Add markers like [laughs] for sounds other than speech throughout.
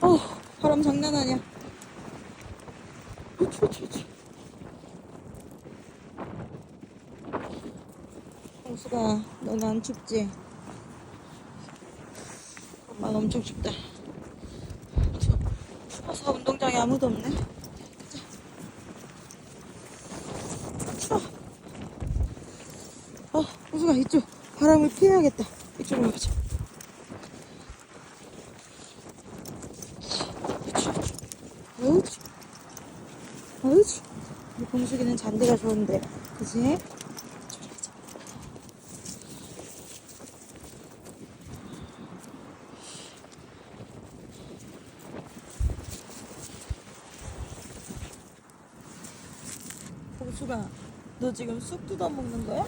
어, 바람 장난 아니야. 우치, 우치, 우치. 홍수가, 너는 안 춥지? 엄마는 엄청 춥다. 추워. 추워서 운동장에 아무도 없네. 추워. 어, 홍수가 이쪽 바람을 피해야겠다. 이쪽으로 가자. 어우치. 어우치. 우리 공숙이는 잔디가 좋은데. 가자. 공숙아, 너 지금 쑥 뜯어 먹는 거야?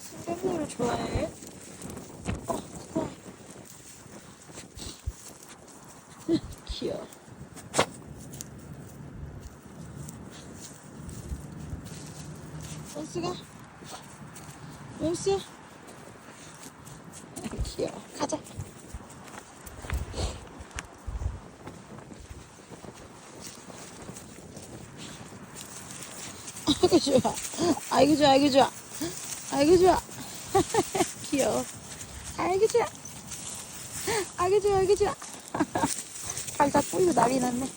순대국을 좋아해? 어, 좋아. 귀여워. 원수가? 원수? 귀여워. 가자. [laughs] 아이고 좋아. 아이고 좋아. 아이고 좋아. 아이고 좋아. [laughs] 귀여워. 아이고 좋아. 아이고 좋아. 아이고 좋아. [laughs] 살짝 뿌리고 난리 났네.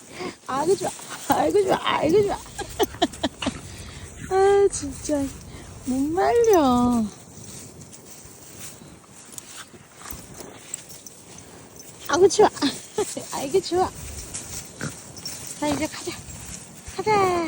아이고 좋아. 아이고 좋아. 아이고 좋아. 아 진짜 못 말려. 아이고 좋아. [laughs] 아이고 좋아. 자 이제 가자. 가자.